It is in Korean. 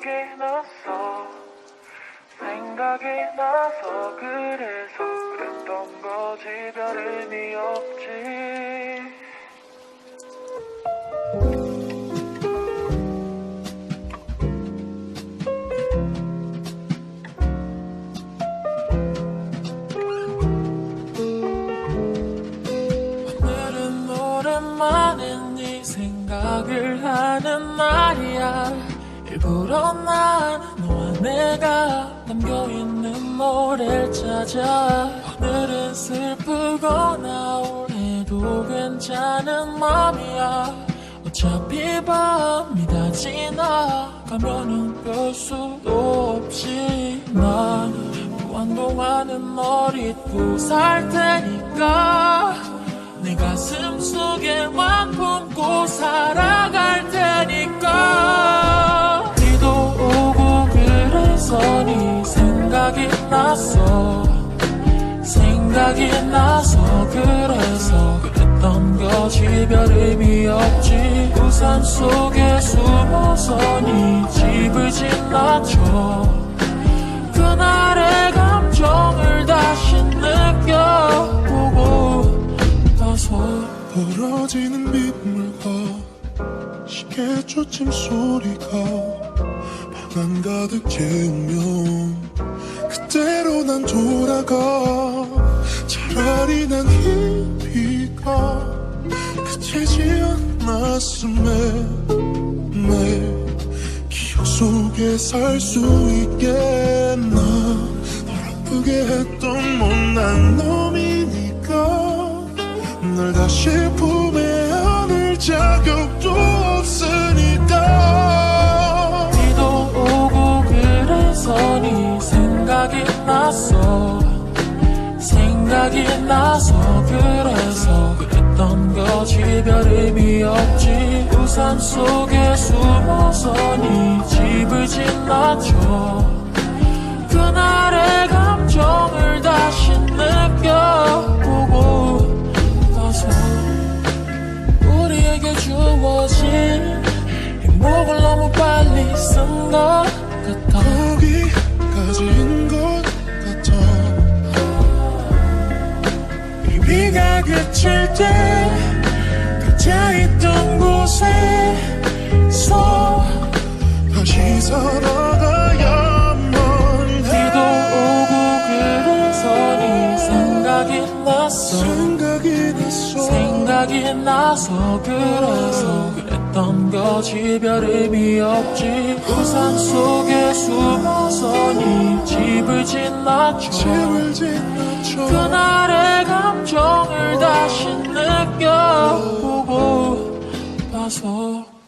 생각이 났어. 생각이 나서 그래서 그랬던 거지. 별 의미 없지. 오랜만에 네 생각을 하는 일부러 난 너와 내가 담겨있는 노래를 찾아 오늘은 슬프거나 올해도 괜찮은 맘이야. 어차피 밤이 다 지나 가면은 별 수도 없이 난 무한동안은 널 잊고 살 테니까 났어 생각이 나서 그래서 그랬던 거지. 별 의미 없지. 우산 속에 숨어서 네 집을 지나쳐 그날의 감정을 다시 느껴보고 나서 벌어지는 빗물과 시계 초침 소리가 방안 가득 채우면 그때로 난 돌아가 차라리 난 희비가 그치지 않았음에 내 기억 속에 살 수 있겠나 널 아프게 했던 못난 놈이니까. 널 다시 품에 안을 자격도 생각이 나서 그래서 그랬던 거지. 별 의미 없지. 우산 속에 숨어서 네 집을 지나쳐 그날의 감정을 다시 느껴보고 나서 우리에게 주어진 행복을 너무 빨리 쓴 것 같아. 거기까지인 그칠 때 갇혀있던 곳에서 다시 살아가야만 비도 해 오고 그래서 네 생각이 났어. 생각이 났어. 생각이 나서 그래서 그랬던 거지. 별 의미 없지. 우산 속에 숨어서 네 집을 지나쳐 감정